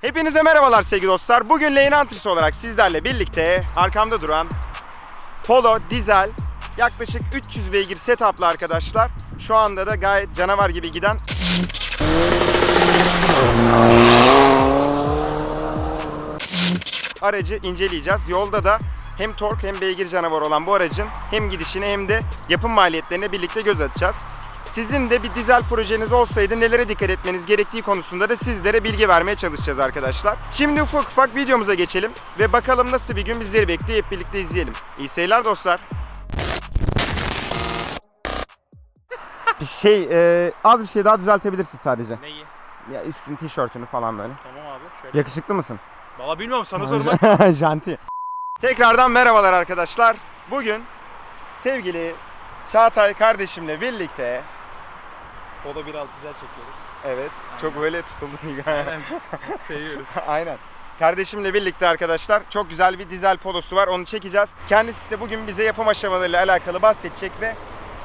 Hepinize merhabalar sevgili dostlar. Bugün Lane Hunters olarak sizlerle birlikte arkamda duran Polo dizel yaklaşık 300 beygir setup'lı arkadaşlar. Şu anda da gayet canavar gibi giden aracı inceleyeceğiz. Yolda da hem tork hem beygir canavarı olan bu aracın hem gidişine hem de yapım maliyetlerine birlikte göz atacağız. Sizin de bir dizel projeniz olsaydı nelere dikkat etmeniz gerektiği konusunda da sizlere bilgi vermeye çalışacağız arkadaşlar. Şimdi ufak ufak videomuza geçelim ve bakalım nasıl bir gün bizleri bekliyor hep birlikte izleyelim. İyi seyirler dostlar. Bir şey, e, az bir şey daha düzeltebilirsin sadece. Neyi? Ya üstün tişörtünü falan böyle. Tamam abi. Şöyle. Yakışıklı mısın? Valla bilmiyorum sana sormak. Janti. Tekrardan merhabalar arkadaşlar. Bugün sevgili Çağatay kardeşimle birlikte Polo 1.6 güzel çekiyoruz. evet çok Aynen. böyle tutuldun Aynen. Seviyoruz. Aynen. Kardeşimle birlikte arkadaşlar çok güzel bir dizel polosu var onu çekeceğiz. Kendisi de bugün bize yapım aşamalarıyla alakalı bahsedecek ve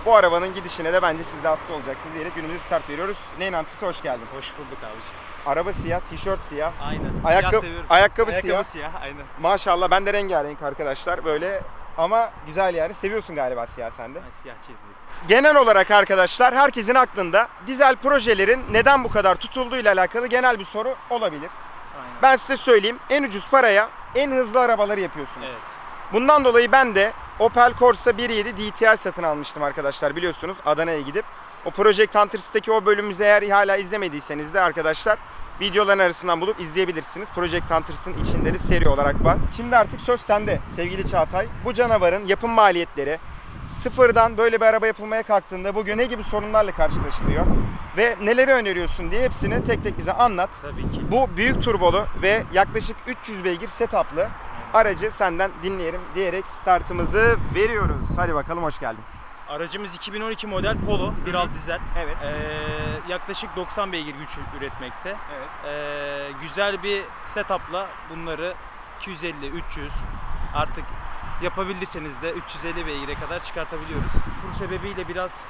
bu arabanın gidişine de bence siz de hasta olacaksınız diyerek günümüze start veriyoruz. Neyin hoş geldin. Hoş bulduk abiciğim. Araba siyah, tişört siyah. Aynen. Ayakkabı- siyah seviyoruz. ayakkabı ayakkabı siyah. siyah. Aynen. Maşallah ben de rengarenk arkadaşlar böyle ama güzel yani. Seviyorsun galiba siyah sen de. Yani siyahçıyız biz. Genel olarak arkadaşlar herkesin aklında dizel projelerin neden bu kadar tutulduğuyla alakalı genel bir soru olabilir. Aynen. Ben size söyleyeyim en ucuz paraya en hızlı arabaları yapıyorsunuz. Evet. Bundan dolayı ben de Opel Corsa 1.7 DTI satın almıştım arkadaşlar biliyorsunuz Adana'ya gidip. O Project Hunters'taki o bölümümüzü eğer hala izlemediyseniz de arkadaşlar videoların arasından bulup izleyebilirsiniz. Project Hunters'ın içinde de seri olarak var. Şimdi artık söz sende sevgili Çağatay. Bu canavarın yapım maliyetleri sıfırdan böyle bir araba yapılmaya kalktığında bugün ne gibi sorunlarla karşılaşılıyor ve neleri öneriyorsun diye hepsini tek tek bize anlat. Tabii ki. Bu büyük turbolu ve yaklaşık 300 beygir setup'lı aracı senden dinleyelim diyerek startımızı veriyoruz. Hadi bakalım hoş geldin. Aracımız 2012 model Polo 1.6 dizel. Evet. Ee, yaklaşık 90 beygir güç üretmekte. Evet. Ee, güzel bir setup'la bunları 250, 300 artık yapabildiyseniz de 350 beygire kadar çıkartabiliyoruz. Bu sebebiyle biraz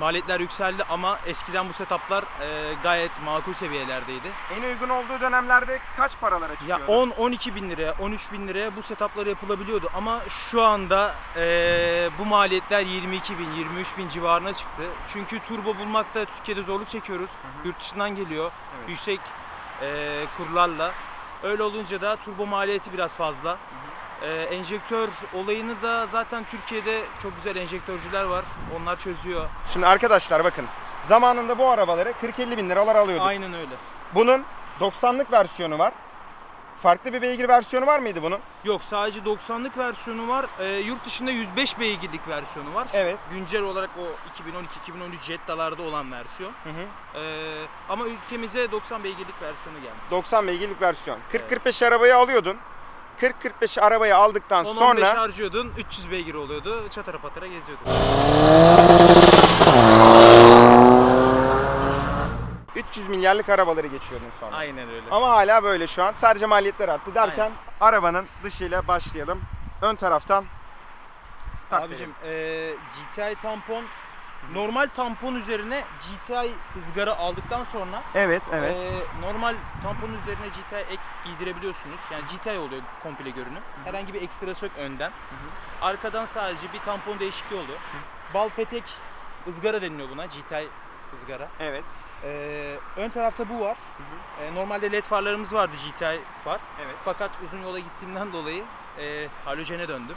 maliyetler yükseldi ama eskiden bu setup'lar e, gayet makul seviyelerdeydi. En uygun olduğu dönemlerde kaç paralara Ya çıkıyordu? 10-12 bin liraya, 13 bin liraya bu setup'lar yapılabiliyordu ama şu anda e, bu maliyetler 22 bin, 23 bin civarına çıktı. Çünkü turbo bulmakta Türkiye'de zorluk çekiyoruz. hı. Yurt dışından geliyor Evet. yüksek e, kurlarla. Öyle olunca da turbo maliyeti biraz fazla. E, enjektör olayını da zaten Türkiye'de çok güzel enjektörcüler var. Onlar çözüyor. Şimdi arkadaşlar bakın. Zamanında bu arabaları 40-50 bin liralar alıyorduk. Aynen öyle. Bunun 90'lık versiyonu var. Farklı bir beygir versiyonu var mıydı bunun? Yok sadece 90'lık versiyonu var. E, yurt dışında 105 beygirlik versiyonu var. Evet. Güncel olarak o 2012-2013 Jetta'larda olan versiyon. Hı hı. E, ama ülkemize 90 beygirlik versiyonu gelmiş. 90 beygirlik versiyon. Evet. 40-45 arabayı alıyordun. 40-45 arabayı aldıktan 10-15 sonra harcıyordun, 300 beygir oluyordu. Çatara patara geziyordun. 300 milyarlık arabaları geçiyordun sonra. Aynen öyle. Ama hala böyle şu an. Sadece maliyetler arttı derken arabanın dışıyla başlayalım. Ön taraftan start Abicim verelim. e, GTI tampon normal tampon üzerine GTI ızgara aldıktan sonra Evet, evet. e, normal tampon üzerine GTI ek giydirebiliyorsunuz. Yani GTI oluyor komple görünüm. Herhangi bir ekstrası yok önden. Arkadan sadece bir tampon değişikliği oluyor. Bal petek ızgara deniliyor buna. GTI ızgara. evet. Ee, ön tarafta bu var. Ee, normalde led farlarımız vardı GTI far. Evet. Fakat uzun yola gittiğimden dolayı e, halogene döndüm.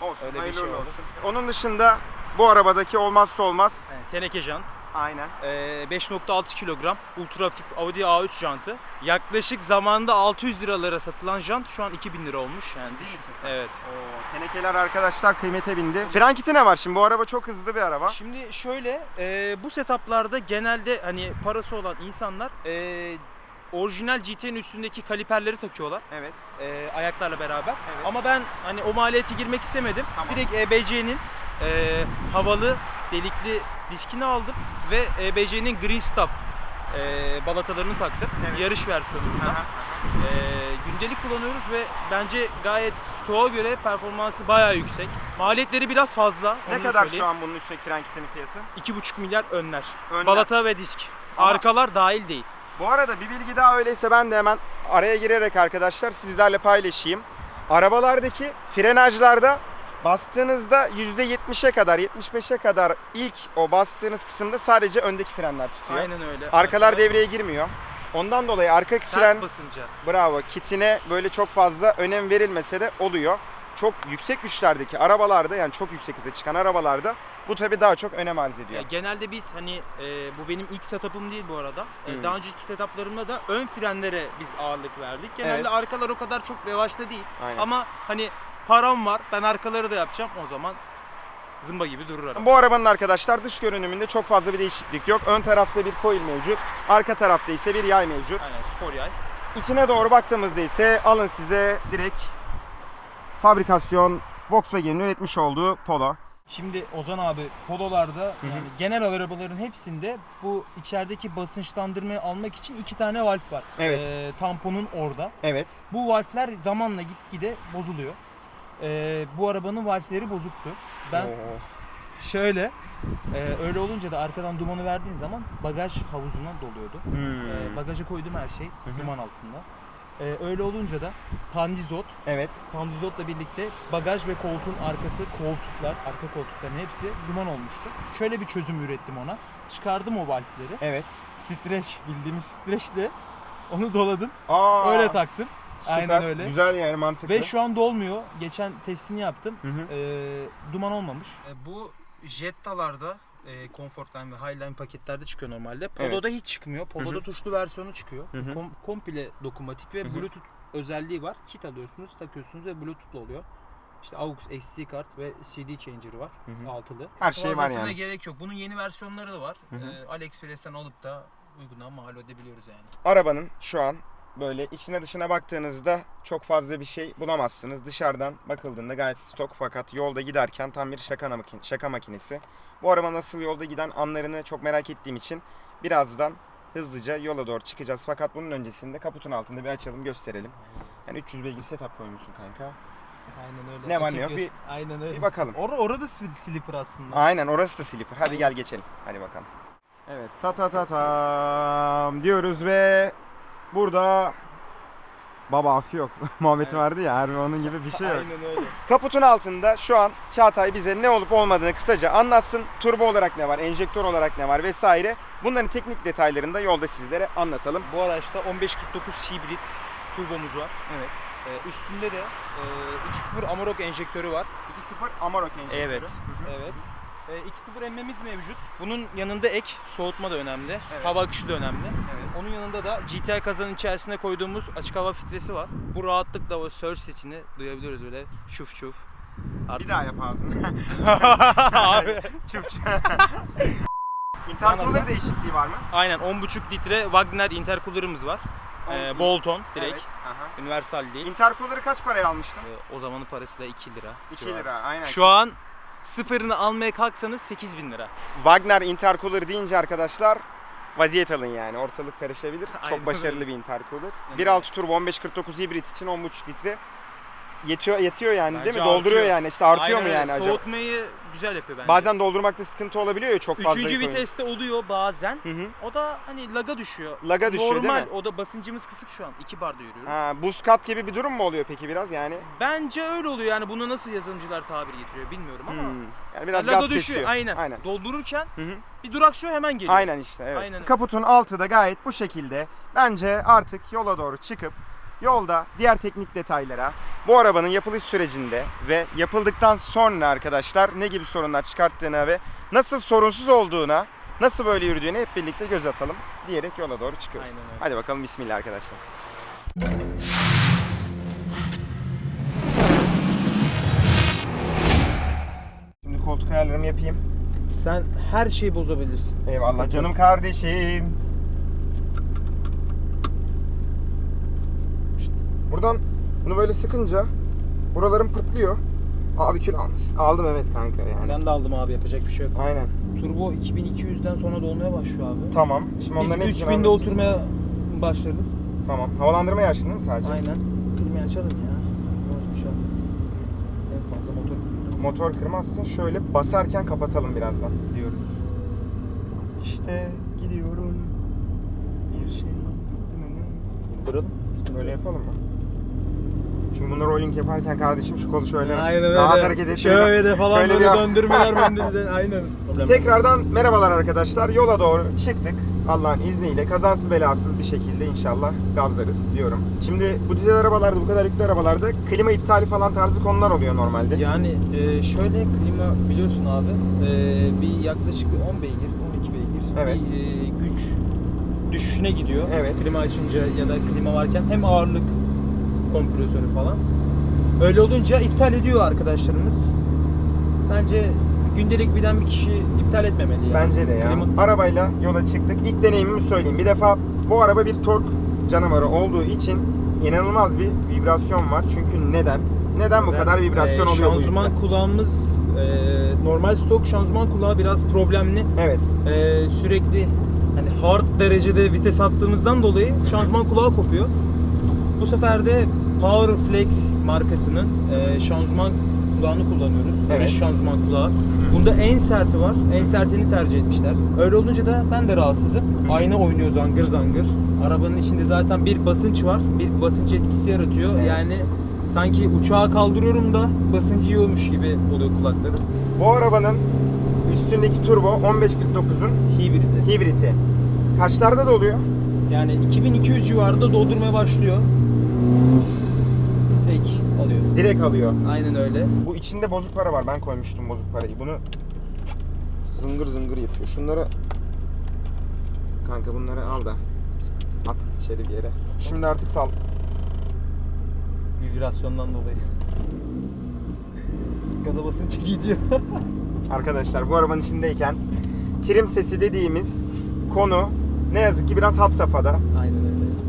Olsun. Öyle bir hayırlı şey uğurlu oldu. olsun. Onun dışında bu arabadaki olmazsa olmaz. Yani teneke jant. Aynen. Ee, 5.6 kilogram. Ultra hafif Audi A3 jantı. Yaklaşık zamanda 600 liralara satılan jant şu an 2000 lira olmuş. Yani Ciddi misin sen? Evet. Oo, tenekeler arkadaşlar kıymete bindi. Fren kiti ne var şimdi? Bu araba çok hızlı bir araba. Şimdi şöyle e, bu setuplarda genelde hani parası olan insanlar e, orijinal GT'nin üstündeki kaliperleri takıyorlar. Evet. e, ayaklarla beraber. Evet. Ama ben hani o maliyeti girmek istemedim. Tamam. Direkt EBC'nin e, havalı delikli diskini aldım ve EBC'nin Green Stuff e, balatalarını taktım. Evet. Yarış versiyonu bunlar. E, gündelik kullanıyoruz ve bence gayet stoğa göre performansı bayağı yüksek. Maliyetleri biraz fazla. Ne kadar söyleyeyim. şu an bunun üstteki fren kitinin fiyatı? 2,5 milyar önler. Önler. Balata ve disk. Ama- Arkalar dahil değil. Bu arada bir bilgi daha öyleyse ben de hemen araya girerek arkadaşlar sizlerle paylaşayım. Arabalardaki frenajlarda bastığınızda %70'e kadar 75'e kadar ilk o bastığınız kısımda sadece öndeki frenler tutuyor. Aynen öyle. Arkalar devreye girmiyor. Ondan dolayı arka Sert fren basınca. bravo kitine böyle çok fazla önem verilmese de oluyor. Çok yüksek güçlerdeki arabalarda yani çok yüksek hıza çıkan arabalarda bu tabi daha çok önem arz ediyor. Ya genelde biz hani e, bu benim ilk setup'ım değil bu arada. E, Hmm. daha önceki setup'larımda da ön frenlere biz ağırlık verdik. Genelde Evet. arkalar o kadar çok revaçta değil. Aynen. Ama hani param var. Ben arkaları da yapacağım. O zaman zımba gibi durur araba. Bu arabanın arkadaşlar dış görünümünde çok fazla bir değişiklik yok. Ön tarafta bir coil mevcut. Arka tarafta ise bir yay mevcut. Aynen spor yay. İçine doğru baktığımızda ise alın size direkt fabrikasyon Volkswagen'in üretmiş olduğu Polo. Şimdi Ozan abi pololarda hı. yani genel arabaların hepsinde bu içerideki basınçlandırmayı almak için iki tane valf var. Evet. Ee, tamponun orada. Evet. Bu valfler zamanla gitgide bozuluyor. Ee, bu arabanın valfleri bozuktu. Ben şöyle e, öyle olunca da arkadan dumanı verdiğin zaman bagaj havuzuna doluyordu. Hmm. Ee, bagaja koydum her şey Hı hı. duman altında. Ee, öyle olunca da pandizot, Evet. pandizotla birlikte bagaj ve koltuğun arkası, koltuklar, arka koltukların hepsi duman olmuştu. Şöyle bir çözüm ürettim ona. Çıkardım o valfleri. Evet. Streç, bildiğimiz streçle onu doladım. Aa, Öyle taktım. Süper. Aynen öyle. Güzel yani mantıklı. Ve şu an dolmuyor. Geçen testini yaptım. Hı hı. Ee, duman olmamış. bu Jetta'larda e, Comfortline ve Highline paketlerde çıkıyor normalde. Polo'da hiç çıkmıyor. Polo'da Hı hı. tuşlu versiyonu çıkıyor. Hı hı. Kom- komple dokunmatik ve Hı hı. Bluetooth özelliği var. Kit alıyorsunuz, takıyorsunuz ve Bluetooth'la oluyor. İşte AUX SD kart ve CD changer'ı var. Hı hı. Altılı. Her şey var yani. gerek yok. Bunun yeni versiyonları da var. Hı hı. Ee, AliExpress'ten alıp da uyguna mal edebiliyoruz yani. Arabanın şu an böyle içine dışına baktığınızda çok fazla bir şey bulamazsınız. Dışarıdan bakıldığında gayet stok fakat yolda giderken tam bir şaka, makin şaka makinesi. Bu araba nasıl yolda giden anlarını çok merak ettiğim için birazdan hızlıca yola doğru çıkacağız. Fakat bunun öncesinde kaputun altında bir açalım gösterelim. Yani 300 beygir setup koymuşsun kanka. Aynen öyle. Ne var ne yok? göz- Aynen öyle. Bir bakalım. Or orada slipper aslında. Aynen orası da slipper. Hadi Aynen. gel geçelim. Hadi bakalım. Evet ta ta ta tam diyoruz ve burada baba akü yok. Muhabbeti Evet. vardı ya Harbi onun gibi bir şey yok. Aynen öyle. Kaputun altında şu an Çağatay bize ne olup olmadığını kısaca anlatsın. Turbo olarak ne var, enjektör olarak ne var vesaire. Bunların teknik detaylarını da yolda sizlere anlatalım. Bu araçta 1549 hibrit turbomuz var. Evet. Ee, üstünde de e, 2.0 Amarok enjektörü var. 2.0 Amarok enjektörü. Evet. Hı hı. Evet. E, 2.0 emmemiz mevcut. Bunun yanında ek soğutma da önemli. Evet. Hava akışı da önemli. Evet. Onun yanında da GTI kazanın içerisine koyduğumuz açık hava filtresi var. Bu rahatlıkla o surge sesini duyabiliyoruz böyle çuf çuf. Bir daha yap ağzını. Abi. çuf çuf. Intercooler değişikliği var mı? Aynen 10.5 litre Wagner intercooler'ımız var. Ee, Bolton direkt. Evet. aha. Universal değil. Intercooler'ı kaç paraya almıştın? Ee, o zamanın parası da 2 lira. 2 civarı. lira aynen. Şu an sıfırını almaya kalksanız 8000 lira. Wagner intercooler deyince arkadaşlar vaziyet alın yani ortalık karışabilir. Aynen Çok başarılı öyle. bir intercooler. Aynen 1.6 turbo 1549 hibrit için 10.5 litre yetiyor yetiyor yani Bence değil mi? Dolduruyor artıyor. yani işte artıyor Aynen mu öyle. yani acaba? Soğutmayı güzel yapıyor bence. Bazen doldurmakta sıkıntı olabiliyor ya çok fazla. Üçüncü viteste oluyor bazen. Hı hı. O da hani laga düşüyor. Laga düşüyor değil Normal. mi? O da basıncımız kısık şu an. 2 barda yürüyoruz. Ha, buz kat gibi bir durum mu oluyor peki biraz yani? Bence öyle oluyor yani bunu nasıl yazılımcılar tabir getiriyor bilmiyorum ama. Hmm. Yani biraz laga gaz düşüyor. kesiyor. Aynen. Aynen. Doldururken Hı hı. bir duraksıyor hemen geliyor. Aynen işte evet. Aynen öyle. Kaputun altı da gayet bu şekilde. Bence artık yola doğru çıkıp yolda diğer teknik detaylara bu arabanın yapılış sürecinde ve yapıldıktan sonra arkadaşlar ne gibi sorunlar çıkarttığına ve nasıl sorunsuz olduğuna, nasıl böyle yürüdüğüne hep birlikte göz atalım diyerek yola doğru çıkıyoruz. Aynen öyle. Hadi bakalım bismillah arkadaşlar. Şimdi koltuk ayarlarımı yapayım. Sen her şeyi bozabilirsin. Eyvallah canım kardeşim. İşte buradan bunu böyle sıkınca buralarım pırtlıyor. Abi kilo almışsın. Aldım evet kanka yani. Ben de aldım abi yapacak bir şey yok. Aynen. Turbo 2200'den sonra dolmaya başlıyor abi. Tamam. Şimdi onların Biz hepsini 3000'de anlatacağız. oturmaya başlarız. Tamam. Havalandırmayı açtın değil mi sadece? Aynen. Klimayı açalım ya. Hiçbir şey olmaz. En fazla motor Motor kırmazsın. Şöyle basarken kapatalım birazdan diyoruz. İşte gidiyorum. bir şey. Duralım. Böyle yapalım mı? Çünkü bunu rolling yaparken kardeşim şu kolu şöyle Aynen öyle. rahat hareket ettiriyor. Şöyle falan Şöyle böyle bir- döndürmeler bende de aynen. Problem Tekrardan merhabalar arkadaşlar. Yola doğru çıktık. Allah'ın izniyle kazasız belasız bir şekilde inşallah gazlarız diyorum. Şimdi bu dizel arabalarda, bu kadar yüklü arabalarda klima iptali falan tarzı konular oluyor normalde. Yani e, şöyle klima biliyorsun abi e, bir yaklaşık bir 10 beygir 12 beygir Evet. bir e, güç düşüşüne gidiyor. Evet. Klima açınca ya da klima varken hem ağırlık kompresörü falan. Öyle olunca iptal ediyor arkadaşlarımız. Bence gündelik birden bir kişi iptal etmemeli yani. Bence de ya. Klima- Arabayla yola çıktık. İlk deneyimimi söyleyeyim. Bir defa bu araba bir tork canavarı olduğu için inanılmaz bir vibrasyon var. Çünkü neden? Neden bu kadar vibrasyon E, oluyor Şanzıman kulağımız e, normal stok şanzıman kulağı biraz problemli. Evet. Ee, sürekli hani hard derecede vites attığımızdan dolayı şanzıman kulağı kopuyor. Bu sefer de Powerflex markasının e, şanzıman kulağını kullanıyoruz. Evet. Geniş şanzıman kulağı. Bunda en serti var. En sertini tercih etmişler. Öyle olunca da ben de rahatsızım. Ayna oynuyor zangır zangır. Arabanın içinde zaten bir basınç var. Bir basınç etkisi yaratıyor. Evet. Yani sanki uçağı kaldırıyorum da basıncı yiyormuş gibi oluyor kulaklarım. Bu arabanın üstündeki turbo 1549'un Hibridi. hibriti. Kaçlarda da oluyor? Yani 2200 civarında doldurmaya başlıyor. Tek alıyor. Direkt alıyor. Aynen öyle. Bu içinde bozuk para var. Ben koymuştum bozuk parayı. Bunu zıngır zıngır yapıyor. Şunları kanka bunları al da at içeri bir yere. Şimdi artık sal. Vibrasyondan dolayı. Gaza basınca gidiyor. Arkadaşlar bu arabanın içindeyken trim sesi dediğimiz konu ne yazık ki biraz had safhada.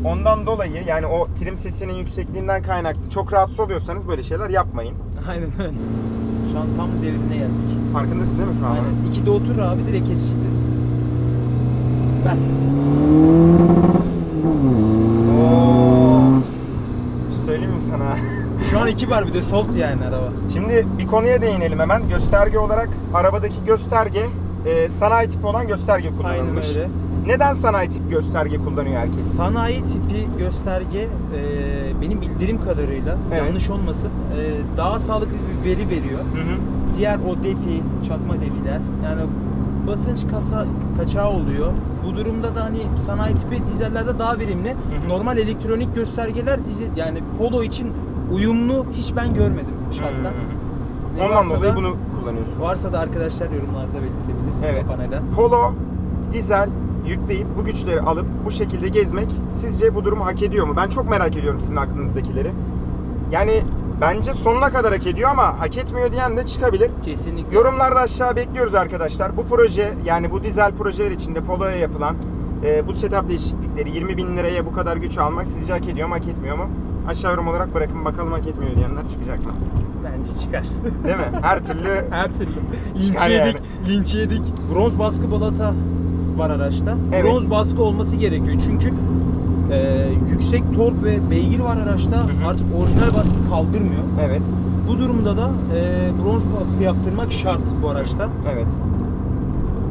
Aynen. Ondan dolayı yani o trim sesinin yüksekliğinden kaynaklı çok rahatsız oluyorsanız böyle şeyler yapmayın. Aynen öyle. Şu an tam devrine geldik. Farkındasın değil mi şu an? Aynen. İkide otur abi direkt. Oo. Bir şey Söyleyeyim mi sana? Şu an iki var bir de soft yani araba. Şimdi bir konuya değinelim hemen. Gösterge olarak arabadaki gösterge e, sanayi tipi olan gösterge Aynen kullanılmış. öyle. Neden sanayi tip gösterge kullanıyor herkes? Sanayi tipi gösterge e, benim bildiğim kadarıyla Evet. yanlış olmasın e, daha sağlıklı bir veri veriyor. Hı hı. Diğer o defi, çakma defiler yani basınç kasa, kaçağı oluyor. Bu durumda da hani sanayi tipi dizellerde daha verimli. hı. Normal elektronik göstergeler dizi yani Polo için uyumlu hiç ben görmedim şahsen. Hı hı. Ne Ondan dolayı da- bunu kullanıyorsun. varsa da arkadaşlar yorumlarda belirtebilir. Evet. Polo, dizel yükleyip bu güçleri alıp bu şekilde gezmek sizce bu durumu hak ediyor mu? Ben çok merak ediyorum sizin aklınızdakileri. Yani bence sonuna kadar hak ediyor ama hak etmiyor diyen de çıkabilir. Kesinlikle. Yorumlarda aşağı bekliyoruz arkadaşlar. Bu proje yani bu dizel projeler içinde Polo'ya yapılan e, bu setup değişiklikleri 20 bin liraya bu kadar güç almak sizce hak ediyor mu hak etmiyor mu? Aşağı yorum olarak bırakın bakalım hak etmiyor diyenler çıkacak mı? Bence çıkar. Değil mi? Her türlü Her türlü. Linç yedik, linç yedik. Bronz baskı balata var araçta. Evet. Bronz baskı olması gerekiyor çünkü e, yüksek tork ve beygir var araçta. hı. Artık orijinal baskı kaldırmıyor. Evet, Bu durumda da e, bronz baskı yaptırmak şart bu araçta. evet.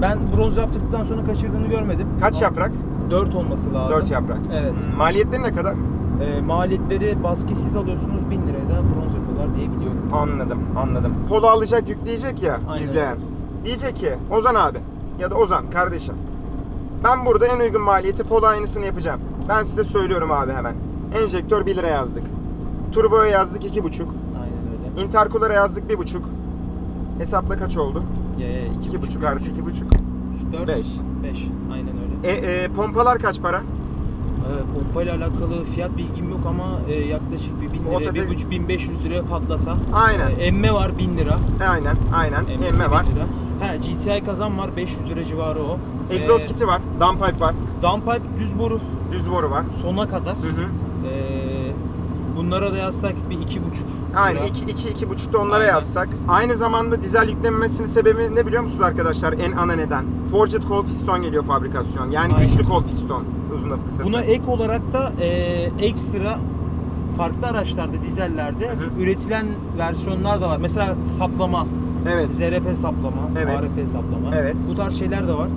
Ben bronz yaptırdıktan sonra kaçırdığını görmedim. Kaç yaprak? 4 olması lazım. 4 yaprak. Evet. Hmm, Maliyetleri ne kadar? E, maliyetleri baskı siz alıyorsunuz 1000 liraya da bronz yapıyorlar diye biliyorum. Anladım, anladım. Polo alacak yükleyecek ya Aynen. izleyen. Diyecek ki Ozan abi ya da Ozan kardeşim. Ben burada en uygun maliyeti Polo aynısını yapacağım. Ben size söylüyorum abi hemen. Enjektör 1 lira yazdık. Turboya yazdık 2,5. Aynen öyle. Intercooler'a yazdık 1,5. Hesapla kaç oldu? E, 2,5 artı 2,5. 4 Beş. 5. Aynen öyle. E, e, pompalar kaç para? Ee, pompa ile alakalı fiyat bilgim yok ama e, yaklaşık bir 1000 liraya, Ototek- 1,5 1500 liraya patlasa. Aynen. E, emme var 1000 lira. E, aynen, aynen. Emmesi Emme var. 1000 lira. Ha GTI kazan var 500 lira civarı o. Egzoz Ee, kiti var. Downpipe var. Downpipe düz boru Düz boru var. sona kadar. Hı hı. Ee, bunlara da yazsak bir 2,5 lira. Aynen 2 2 2 buçukta onlara Aynen. yazsak. Aynı zamanda dizel yüklenmesinin sebebi ne biliyor musunuz arkadaşlar? En ana neden. Forged kol piston geliyor fabrikasyon. Yani Aynen. güçlü kol piston. Uzun lafı kısası. Buna ek olarak da e, ekstra farklı araçlarda, dizellerde Hı üretilen versiyonlar da var. Mesela saplama, Evet. ZRP saplama, Evet. ARP saplama. Evet. Bu tarz şeyler de var.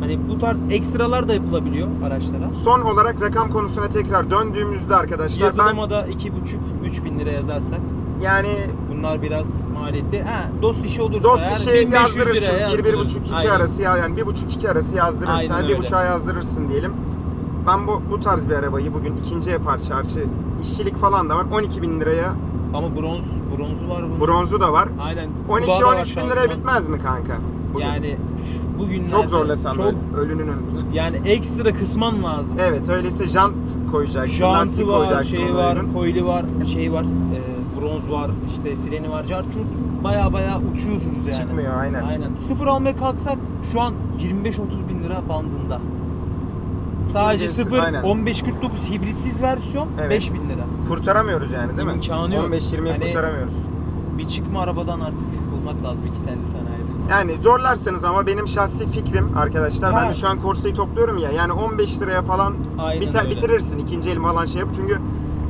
Hani bu tarz ekstralar da yapılabiliyor araçlara. Son olarak rakam konusuna tekrar döndüğümüzde arkadaşlar Yazılıma da 2,5-3 bin lira yazarsak ben yani bunlar biraz maliyetli. Ha, dost işi olursa dost eğer işi 1500 yazdırırsın. liraya 1-1,5-2 Aynen. arası ya yani 1,5-2 arası yazdırırsın. Aynen Hadi öyle. 1,5'a yazdırırsın diyelim. Ben bu bu tarz bir arabayı bugün ikinci parça artı işçilik falan da var. 12 bin liraya Ama bronz, bronzu var bunun. bronzu da var. Aynen. Kulağı da var 12-13 bin liraya şanzıman. bitmez mi kanka? Bugün. Yani şu- bugünlerde çok zorlasan çok ölünün önünde. yani ekstra kısman lazım. Evet öyleyse jant koyacaksın, lastik Jantı var, koyacaksın. şey ona var, uygun. koili var, şey var, e, bronz var, işte freni var, carçurt. Baya baya uçuyorsunuz yani. Çıkmıyor aynen. Aynen. Sıfır almaya kalksak şu an 25-30 bin lira bandında. Sadece İkincisi, sıfır aynen. 1549 hibritsiz versiyon Evet. 5 bin lira. Kurtaramıyoruz yani değil mi? İmkanı yok. 15-20'ye Hani- kurtaramıyoruz. Bir çıkma arabadan artık bulmak lazım iki telli sanayide. Yani zorlarsanız ama benim şahsi fikrim arkadaşlar ben Ha. şu an Corsa'yı topluyorum ya yani 15 liraya falan Aynen biter, öyle. bitirirsin ikinci el falan şey yap çünkü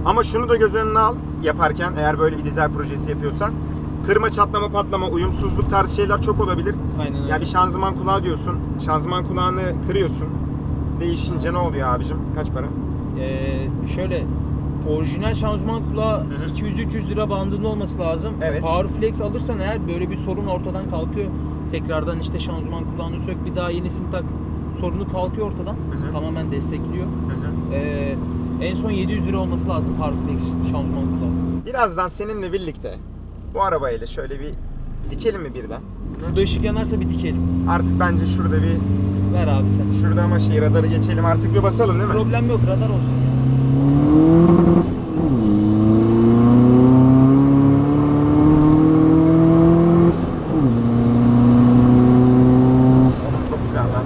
ama şunu da göz önüne al yaparken eğer böyle bir dizel projesi yapıyorsan kırma çatlama patlama uyumsuzluk tarzı şeyler çok olabilir. Aynen öyle. Ya bir şanzıman kulağı diyorsun şanzıman kulağını kırıyorsun değişince ne oluyor abicim kaç para? Ee, şöyle orijinal şanzıman kulağı Hı hı. 200-300 lira bandında olması lazım. Evet. Powerflex alırsan eğer böyle bir sorun ortadan kalkıyor. Tekrardan işte şanzıman kulağını sök bir daha yenisini tak sorunu kalkıyor ortadan. hı. Tamamen destekliyor. Ee, en son 700 lira olması lazım Powerflex şanzıman kulağı. Birazdan seninle birlikte bu arabayla şöyle bir dikelim mi birden? Şurada ışık yanarsa bir dikelim. Artık bence şurada bir Ver abi sen. şurada ama şey radarı geçelim artık bir basalım değil mi? Problem yok radar olsun. Oğlum çok güzel lan.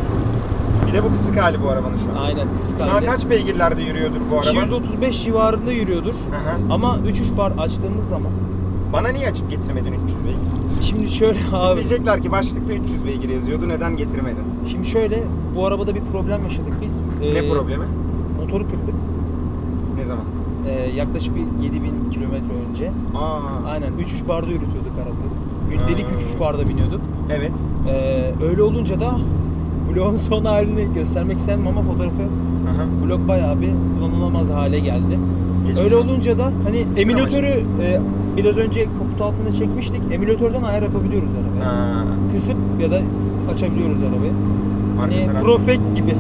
Bir de bu kısık hali bu arabanın şu an. Kaç beygirlerde yürüyordur bu araba? 235 civarında yürüyordur. Hı. Ama 3-3 bar açtığımız zaman Bana niye açıp getirmedin 300 beygir? Şimdi şöyle abi. Diyecekler ki başlıkta 300 beygir yazıyordu neden getirmedin? Şimdi şöyle bu arabada bir problem yaşadık biz. ne Ee, problemi? Motoru kırdık. Ne zaman? Ee, yaklaşık bir 7000 kilometre önce. Aa. Aynen 3-3 barda yürütüyorduk arabayı. Gündelik Ha. 3-3 barda biniyorduk. Evet. Ee, öyle olunca da bloğun son halini göstermek istemem ama fotoğrafı. Aha. Blok bayağı bir kullanılamaz hale geldi. Geçmiş öyle olsun. olunca da hani emülatörü e, biraz önce kaput altında çekmiştik. Emülatörden ayar yapabiliyoruz arabaya. Ha. Kısıp ya da açabiliyoruz arabayı. Arka Hani taraf- Profek gibi.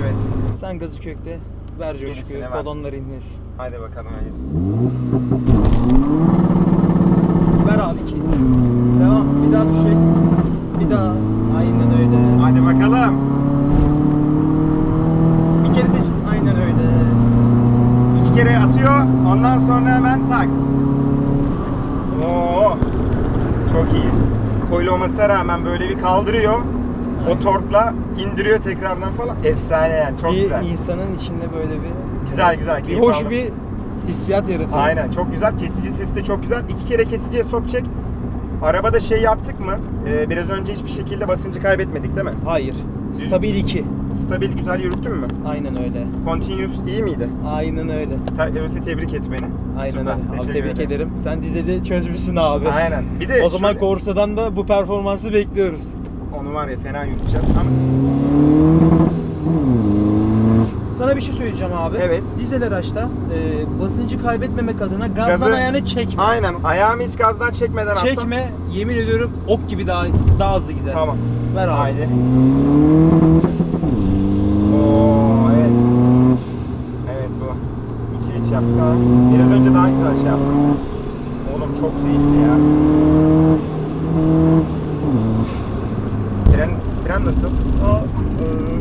Evet. Sen gazı kökte ver coşkuyu, Gerisine ver. inmesin. Hadi bakalım öyleyse. Ver abi ki. Devam, bir daha düşecek. Bir daha. Aynen öyle. Hadi bakalım. De aynen öyle. İki kere atıyor. Ondan sonra hemen tak. Oo. Çok iyi. Koylu olmasına rağmen böyle bir kaldırıyor. O torkla indiriyor tekrardan falan. Efsane yani. Çok bir güzel. insanın içinde böyle bir Güzel, güzel, Bir keyif hoş aldım. bir hissiyat yaratıyor. Aynen çok güzel. Kesici sesi de çok güzel. İki kere kesiciye sok çek. Arabada şey yaptık mı? Ee, biraz önce hiçbir şekilde basıncı kaybetmedik değil mi? Hayır. Stabil 2. Stabil güzel yürüttün mü? Aynen öyle. Continuous iyi miydi? Aynen öyle. Te- öyleyse tebrik et beni. Aynen Süper, öyle. Abi teşekkür tebrik ederim. Sen dizeli çözmüşsün abi. Aynen. Bir de o zaman şöyle- Corsa'dan da bu performansı bekliyoruz. Onu var ya fena yürüteceğiz. Ama Sana bir şey söyleyeceğim abi. Evet. Dizel araçta e, basıncı kaybetmemek adına gazdan Gazı- ayağını çekme. aynen ayağımı hiç gazdan çekmeden alsam. Çekme. Yemin ediyorum ok gibi daha daha hızlı gider. Tamam. Ver. Haydi. Oo evet. Evet bu. 2-3 yaptık ama biraz önce daha güzel şey yaptım. Oğlum çok zevkli ya. Fren, fren nasıl? Aa, ıı,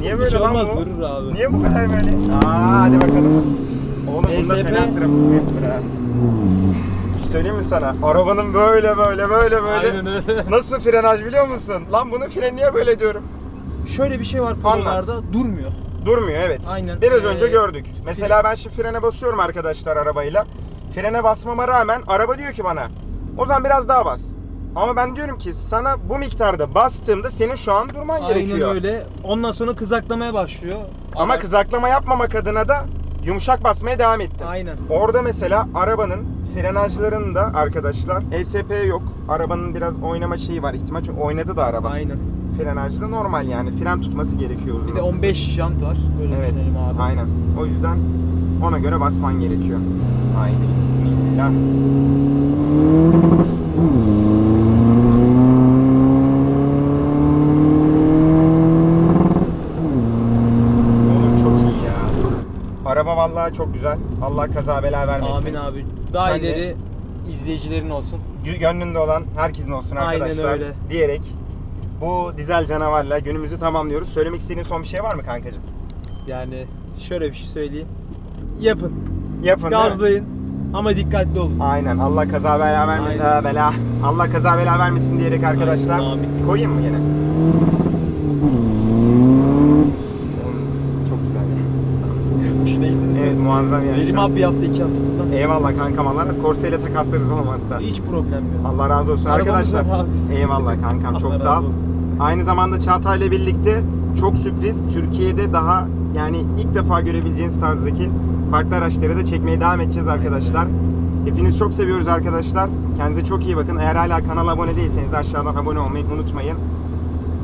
Niye böyle şey lan olmaz bu? durur abi. Niye bu kadar böyle? Aa hadi bakalım. Oğlum bunda fena trafik yaptır ha. Söyleyeyim mi sana? Arabanın böyle böyle böyle böyle. Aynen öyle. Nasıl frenaj biliyor musun? Lan bunun freni niye böyle diyorum? Şöyle bir şey var pololarda durmuyor. Durmuyor evet. Aynen. Biraz Ee, önce gördük. Mesela ben şimdi frene basıyorum arkadaşlar arabayla. Frene basmama rağmen araba diyor ki bana o zaman biraz daha bas. Ama ben diyorum ki sana bu miktarda bastığımda senin şu an durman gerekiyor. Aynen öyle. Ondan sonra kızaklamaya başlıyor. Ama kızaklama yapmamak adına da yumuşak basmaya devam ettim. Aynen. Orada mesela arabanın frenajlarında arkadaşlar ESP yok. Arabanın biraz oynama şeyi var ihtimal çünkü oynadı da araba. Aynen. frenajda normal yani. Fren tutması gerekiyor uzun. Bir de hızlı. 15 jant var. Öyle Evet. düşünelim abi. Aynen. O yüzden ona göre basman gerekiyor. Haydi bismillah. Oğlum çok iyi ya. Vallahi çok güzel. Allah kaza bela vermesin. Amin abi. Daha Sen de- ileri izleyicilerin olsun. Gö- Gönlünde olan herkesin olsun Aynen arkadaşlar. öyle. Diyerek bu dizel canavarla günümüzü tamamlıyoruz. Söylemek istediğin son bir şey var mı kankacığım? Yani şöyle bir şey söyleyeyim. Yapın. Yapın. Gazlayın. Ama dikkatli olun. Aynen. Allah kaza bela vermesin. Aynen. bela. Allah kaza bela vermesin diyerek arkadaşlar. Aynen, amin. Koyayım mı yine? Oğlum, Çok güzel. Hoşuna gitti değil mi? Evet muazzam yani. Dedim abi bir hafta iki hafta kullan. Eyvallah kankam Allah razı Korse ile takaslarız olmazsa. Hiç problem yok. Allah razı olsun Arabamız arkadaşlar. var abi. Eyvallah kankam çok Allah sağ ol. razı olsun. Aynı zamanda Çağatay'la birlikte çok sürpriz Türkiye'de daha yani ilk defa görebileceğiniz tarzdaki farklı araçları da çekmeye devam edeceğiz arkadaşlar. Hepiniz çok seviyoruz arkadaşlar. Kendinize çok iyi bakın. Eğer hala kanala abone değilseniz de aşağıdan abone olmayı unutmayın.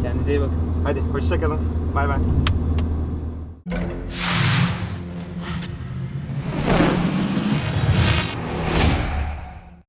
Kendinize iyi bakın. Hadi hoşçakalın. Bay bay.